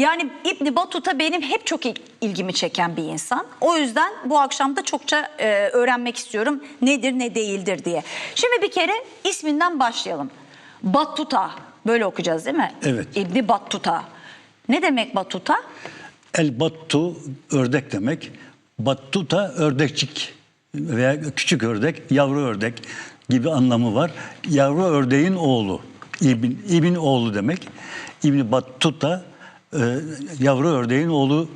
Yani İbni Battuta benim hep çok il- ilgimi çeken bir insan. O yüzden bu akşam da çokça e, öğrenmek istiyorum nedir ne değildir diye. Şimdi bir kere isminden başlayalım. Battuta böyle okuyacağız değil mi? Evet. İbni Battuta. Ne demek Battuta? El battu ördek demek. Battuta ördekçik veya küçük ördek, yavru ördek gibi anlamı var. Yavru ördeğin oğlu. İbn, İbn oğlu demek. İbn Battuta e, yavru ördeğin oğlu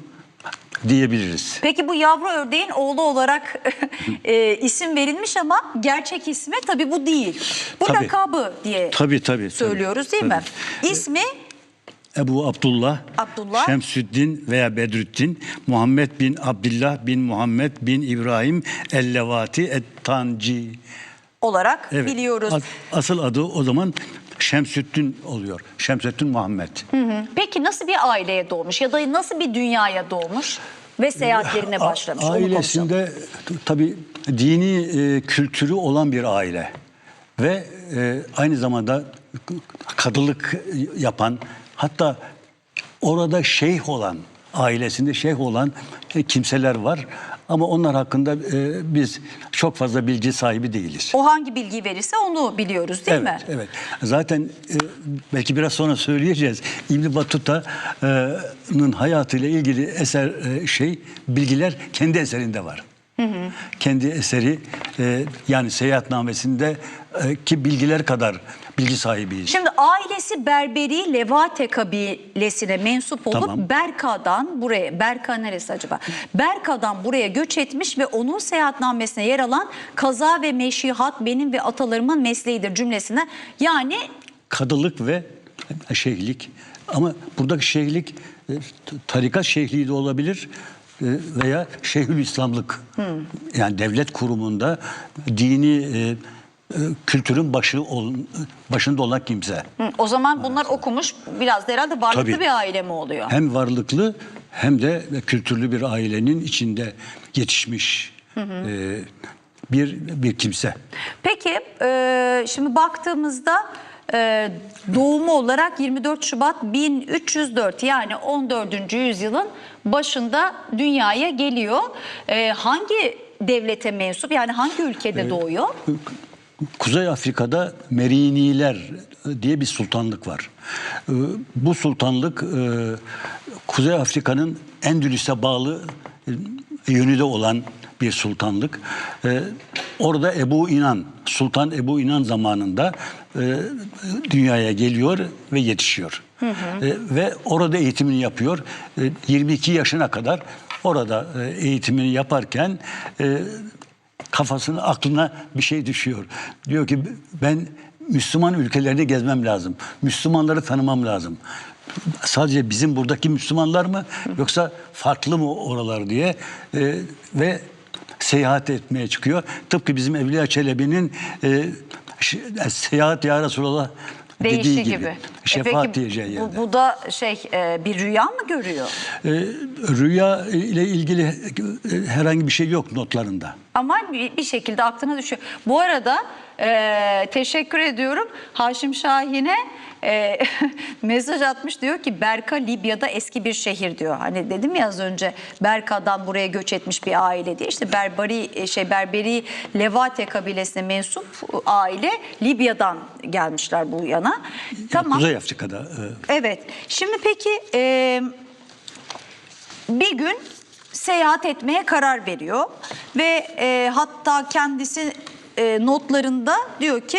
diyebiliriz. Peki bu yavru ördeğin oğlu olarak e, isim verilmiş ama gerçek ismi tabii bu değil. Bu Tabii. lakabı diye Tabii tabii. söylüyoruz değil mi? İsmi Ebu Abdullah, Abdullah. Şemsüddin veya Bedrüddin, Muhammed bin Abdullah bin Muhammed bin İbrahim El-Levati Et-Tanci. olarak Evet. biliyoruz. As- Asıl adı o zaman Şemsüddin oluyor. Şemsüddin Muhammed. Peki nasıl bir aileye doğmuş ya da nasıl bir dünyaya doğmuş ve seyahatlerine A- başlamış? Konuşalım. Ailesinde tabii dini e, kültürü olan bir aile ve e, aynı zamanda kadılık yapan hatta orada şeyh olan ailesinde şeyh olan e, kimseler var ama onlar hakkında e, biz çok fazla bilgi sahibi değiliz. O hangi bilgi verirse onu biliyoruz değil evet, mi? Evet. Zaten e, belki biraz sonra söyleyeceğiz. İbn Battuta'nın hayatıyla ilgili eser e, şey bilgiler kendi eserinde var. Kendi eseri e, yani seyahatnamesinde e, ki bilgiler kadar bilgi sahibiyiz. Şimdi ailesi Berberi Levate kabilesine mensup olup Tamam. Berka'dan buraya, Berka neresi acaba? Berka'dan buraya göç etmiş ve onun seyahatnamesine yer alan kaza ve meşihat benim ve atalarımın mesleğidir cümlesine. Yani Kadılık ve şeyhlik ama buradaki şeyhlik e, t- tarikat şeyhliği de olabilir veya şeyhül İslamlık. Yani devlet kurumunda dini e, e, kültürün başı ol, başında olan kimse. hı, o zaman bunlar okumuş biraz da herhalde varlıklı Tabii. bir aile mi oluyor? Hem varlıklı hem de kültürlü bir ailenin içinde yetişmiş e, bir bir kimse. Peki e, şimdi baktığımızda e, doğumu olarak 24 Şubat 1304 yani 14. yüzyılın başında dünyaya geliyor. E, hangi devlete mensup yani hangi ülkede doğuyor? Kuzey Afrika'da Meriniler diye bir sultanlık var. Bu sultanlık e, Kuzey Afrika'nın Endülüs'e bağlı e, yönü de olan bir sultanlık. Ee, Orada Ebu İnan, Sultan Ebu İnan zamanında e, dünyaya geliyor ve yetişiyor. E, Ve orada eğitimini yapıyor. E, 22 yaşına kadar orada e, eğitimini yaparken e, kafasına aklına bir şey düşüyor. Diyor ki ben Müslüman ülkelerinde gezmem lazım. Müslümanları tanımam lazım. Sadece bizim buradaki Müslümanlar mı yoksa farklı mı oralar diye e, ve seyahat etmeye çıkıyor. Tıpkı bizim Evliya Çelebi'nin e, ş- seyahat ya Resulallah dediği gibi. gibi. E Şefaat peki, diyeceği yerde. bu, bu da şey e, bir rüya mı görüyor? E, rüya ile ilgili e, herhangi bir şey yok notlarında. Ama bir şekilde aklına düşüyor. Bu arada e, teşekkür ediyorum Haşim Şahin'e e, mesaj atmış diyor ki Berka Libya'da eski bir şehir diyor. Hani dedim ya az önce Berka'dan buraya göç etmiş bir aile diye. İşte Berberi e, şey Berberi Levate kabilesine mensup aile Libya'dan gelmişler bu yana. Tamam. Kuzey Afrika'da. e, Evet. Şimdi peki e, bir gün seyahat etmeye karar veriyor ve e, hatta kendisi e, notlarında diyor ki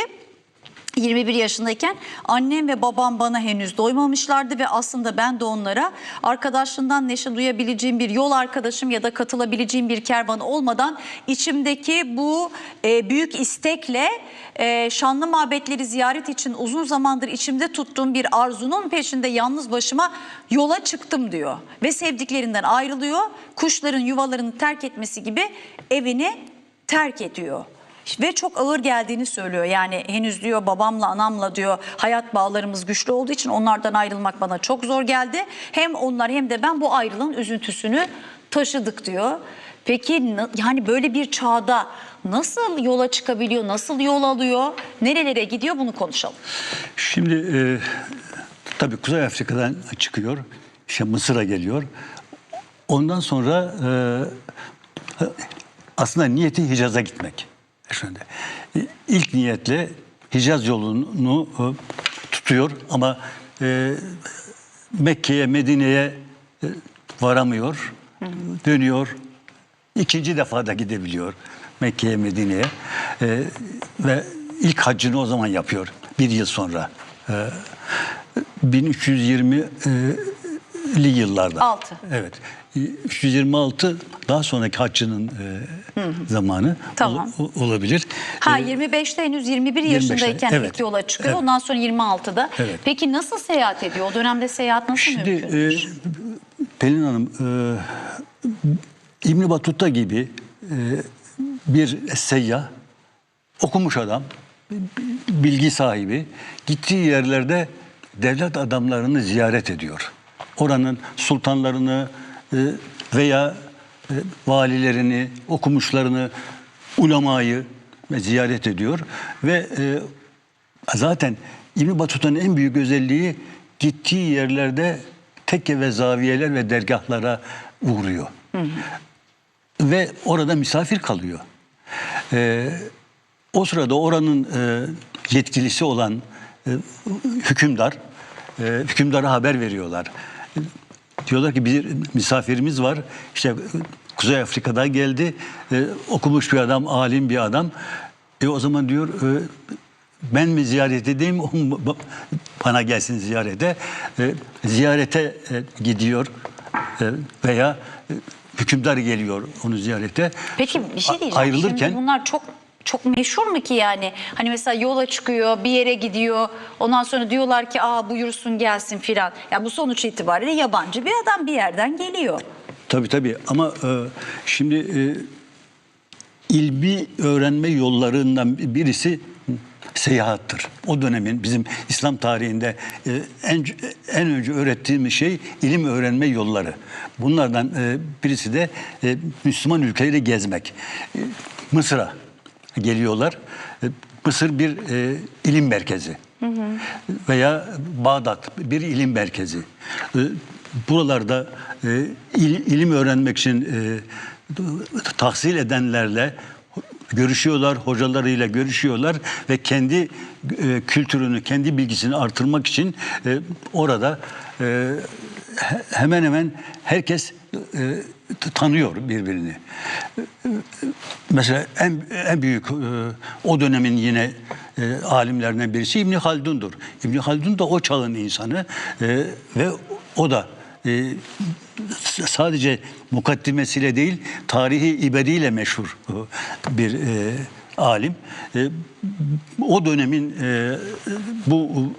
21 yaşındayken annem ve babam bana henüz doymamışlardı ve aslında ben de onlara arkadaşlığından neşe duyabileceğim bir yol arkadaşım ya da katılabileceğim bir kervan olmadan içimdeki bu e, büyük istekle e, şanlı mabetleri ziyaret için uzun zamandır içimde tuttuğum bir arzunun peşinde yalnız başıma yola çıktım diyor. Ve sevdiklerinden ayrılıyor. Kuşların yuvalarını terk etmesi gibi evini terk ediyor. Ve çok ağır geldiğini söylüyor. Yani henüz diyor babamla anamla diyor hayat bağlarımız güçlü olduğu için onlardan ayrılmak bana çok zor geldi. Hem onlar hem de ben bu ayrılığın üzüntüsünü taşıdık diyor. Peki yani böyle bir çağda nasıl yola çıkabiliyor, nasıl yol alıyor, nerelere gidiyor bunu konuşalım. Şimdi e, tabii Kuzey Afrika'dan çıkıyor. işte Mısır'a geliyor. Ondan sonra e, aslında niyeti Hicaz'a gitmek. Şimdi ilk niyetle Hicaz yolunu e, tutuyor ama e, Mekke'ye, Medine'ye e, varamıyor. Dönüyor. İkinci defa da gidebiliyor Mekke'ye, Medine'ye. E, ve ilk haccını o zaman yapıyor. Bir yıl sonra. E, 1320'li yıllarda. Altı. Evet. 326 daha sonraki haccının e, zamanı Tamam. ol- olabilir. Ha E, 25'te henüz 21 25'te, yaşındayken evet. ilk yola çıkıyor. Evet. Ondan sonra 26'da. Evet. Peki nasıl seyahat ediyor? O dönemde seyahat nasıl Şimdi mümkün? e, Pelin Hanım e, İbn Battuta gibi e, bir seyyah okumuş adam bilgi sahibi gittiği yerlerde devlet adamlarını ziyaret ediyor. Oranın sultanlarını e, veya e, valilerini, okumuşlarını, ulemayı ziyaret ediyor ve e, Zaten İbn Batuta'nın en büyük özelliği gittiği yerlerde tekke ve zaviyeler ve dergahlara uğruyor. Ve orada misafir kalıyor. Ee, o sırada oranın e, yetkilisi olan e, hükümdar, e, hükümdara haber veriyorlar. Diyorlar ki bir misafirimiz var. İşte e, Kuzey Afrika'dan geldi. E, okumuş bir adam, alim bir adam. E, o zaman diyor e, ben mi ziyaret edeyim, o bana gelsin ziyarete. E, ziyarete e, gidiyor e, veya e, hükümdar geliyor onu ziyarete. Peki bir şey diyeceğim. Ayrılırken Şimdi bunlar çok çok meşhur mu ki yani? Hani mesela yola çıkıyor, bir yere gidiyor. Ondan sonra diyorlar ki aa buyursun gelsin filan. Ya bu sonuç itibariyle yabancı bir adam bir yerden geliyor. Tabii tabii ama e, şimdi e, ilmi öğrenme yollarından birisi seyahattır. O dönemin bizim İslam tarihinde e, en en önce öğrettiğimiz şey ilim öğrenme yolları. Bunlardan e, birisi de e, Müslüman ülkeleri gezmek. Mısır'a geliyorlar. E, Mısır bir e, ilim merkezi. Veya Bağdat bir ilim merkezi. E, Buralarda e, il- ilim öğrenmek için e, tahsil edenlerle görüşüyorlar, hocalarıyla görüşüyorlar ve kendi e, kültürünü, kendi bilgisini artırmak için e, orada e, he- hemen hemen herkes e, tanıyor birbirini. Mesela en, en büyük e, o dönemin yine e, alimlerinden birisi İbni Haldun'dur. İbni Haldun da o çağın insanı e, ve o da sadece mukaddimesiyle değil tarihi iberiyle meşhur bir alim. O dönemin bu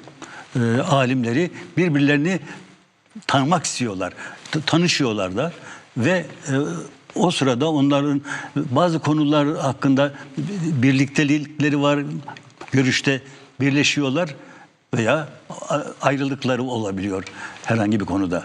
alimleri birbirlerini tanımak istiyorlar. Tanışıyorlar da ve e, o sırada onların bazı konular hakkında birliktelikleri var. Görüşte birleşiyorlar veya ayrılıkları olabiliyor herhangi bir konuda.